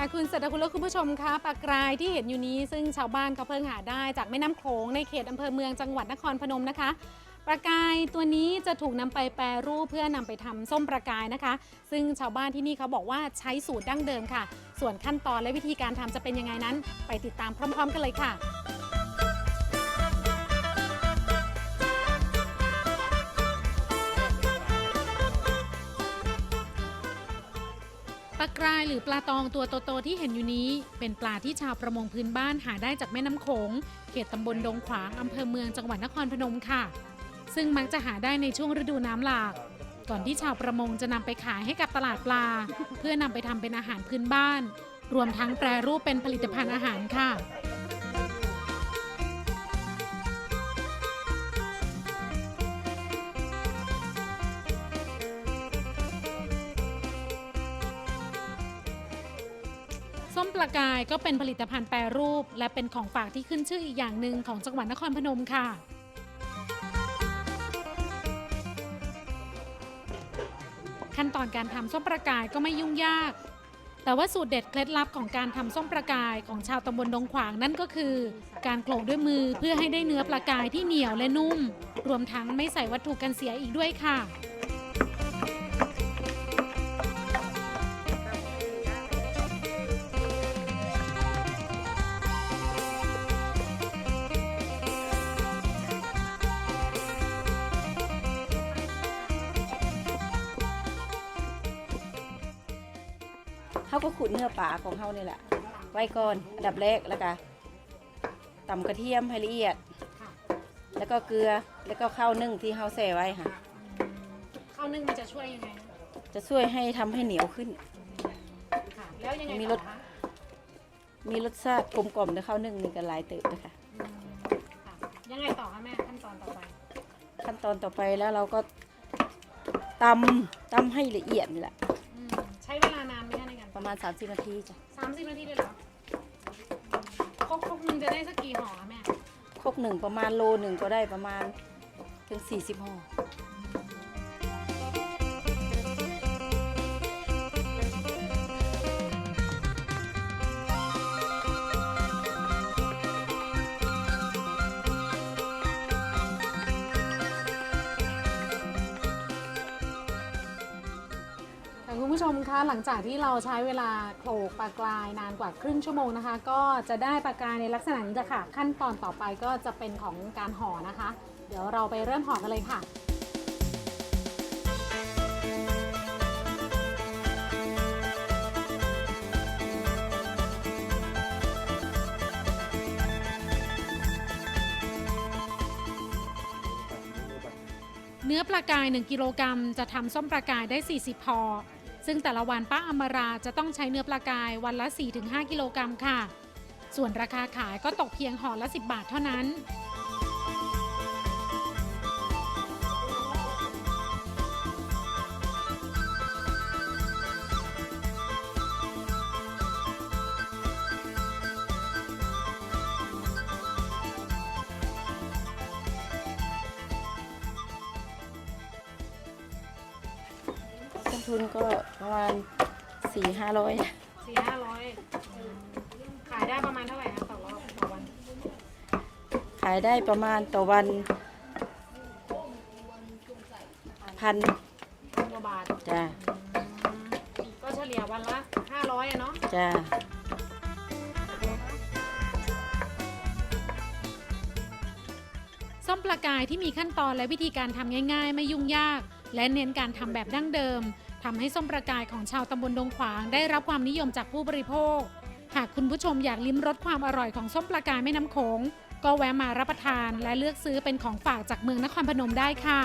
ค่ะคุณเศรษฐคุณและคุณผู้ชมคะปลากรายที่เห็นอยู่นี้ซึ่งชาวบ้านเขาเพิ่งหาได้จากแม่น้ำโขงในเขตอำเภอเมืองจังหวัดนครพนมนะคะปลากายตัวนี้จะถูกนำไปแปรรูปเพื่อนำไปทำส้มปลากายนะคะ ซึ่งชาวบ้านที่นี่เขาบอกว่าใช้สูตรดั้งเดิมค่ะ ส่วนขั้นตอนและวิธีการทำจะเป็นยังไงนั้น ไปติดตามพร้อม ๆ กันเลยค่ะ ปลากรายหรือปลาตองตัวโตๆที่เห็นอยู่นี้ เป็นปลาที่ชาวประมงพื้นบ้านหาได้จากแม่น้ำโขง เขตตำบลดงขวางอำเภอเมืองจังหวัดนครพนมค่ะ ซึ่งมักจะหาได้ในช่วงฤดูน้ำหลาก ก่อนที่ชาวประมงจะนำไปขายให้กับตลาดปลา เพื่อนำไปทำเป็นอาหารพื้นบ้าน รวมทั้งแปรรูปเป็นผลิตภัณฑ์อาหารค่ะ ส้มปลากายก็เป็นผลิตภัณฑ์แปรรูป และเป็นของฝากที่ขึ้นชื่ออีกอย่างหนึ่งของจังหวัดนครพนมค่ะ ขั้นตอนการทำส้มปลากายก็ไม่ยุ่งยาก แต่ว่าสูตรเด็ดเคล็ดลับของการทำส้มปลากายของชาวตำบลดงขวางนั่นก็คือ การโขลกด้วยมือเพื่อให้ได้เนื้อปลากายที่เหนียวและนุ่ม รวมทั้งไม่ใส่วัตถุกันเสียอีกด้วยค่ะ เขาก็ขุดเนื้อปลาของเขานี่แหละ ไว้ก่อนอันดับแรกแล้วก็ตำกระเทียมให้ละเอียด แล้วก็เกลือแล้วก็ข้าวนึ่งที่เขาใส่ไว้ค่ะ ข้าวนึ่งมันจะช่วยยังไงจะช่วยให้ทำให้เหนียวขึ้น ค่ะแล้วยังไงมีต่รอสคะมีรสชาติกลมกล่อมในข้าวนึ่งนี่ก็หลายเติบนะคะอืมค่ะยังไงต่อคะแม่ขั้นตอนต่อไปขั้นตอนต่อไปแล้วเราก็ตำตำให้ละเอียดนี่แหละ ประมาณ 30 นาทีจ้ะสามสิบนาทีเลยเหรอครกครกหนึงจะได้สักกี่ห่อคะแม่ ครกหนึ่งประมาณโลหนึ่งก็ได้ประมาณถึง40ห่อ ผู้ชมคะหลังจากที่เราใช้เวลาโขลกปลากรายนานกว่าครึ่งชั่วโมงนะคะ ก็จะได้ปลากรายในลักษณะนี้จ้ะค่ะ ขั้นตอนต่อไปก็จะเป็นของการห่อนะคะ เดี๋ยวเราไปเริ่มห่อกันเลยค่ะเนื้อปลากาย 1 กิโลกรัมจะทำส้มปลากายได้ 40พอ ซึ่งแต่ละวันป้าอมราจะต้องใช้เนื้อปลากายวันละ 4-5 กิโลกรัมค่ะ ส่วนราคาขายก็ตกเพียงห่อละ 10 บาทเท่านั้น ทุนก็ประมาณ4 5 0 0สี่ห้าร้อยขายได้ประมาณเท่าไหร่คะต่อรอบต่อวัน ขายได้ประมาณต่อวันพันพันกว่าบาทจ้าอืมก็เฉลี่ยวันละ500อะเนาะจ้าส้มปลากายที่มีขั้นตอนและวิธีการทำง่าย ๆ ไม่ยุ่งยาก และเน้นการทำแบบดั้งเดิมทำให้ส้มประกายของชาวตำบลดงขวางได้รับความนิยมจากผู้บริโภค หากคุณผู้ชมอยากลิ้มรสความอร่อยของส้มประกายแม่น้ำโขงก็แวะมารับประทานและเลือกซื้อเป็นของฝากจากเมืองนครพนมได้ค่ะ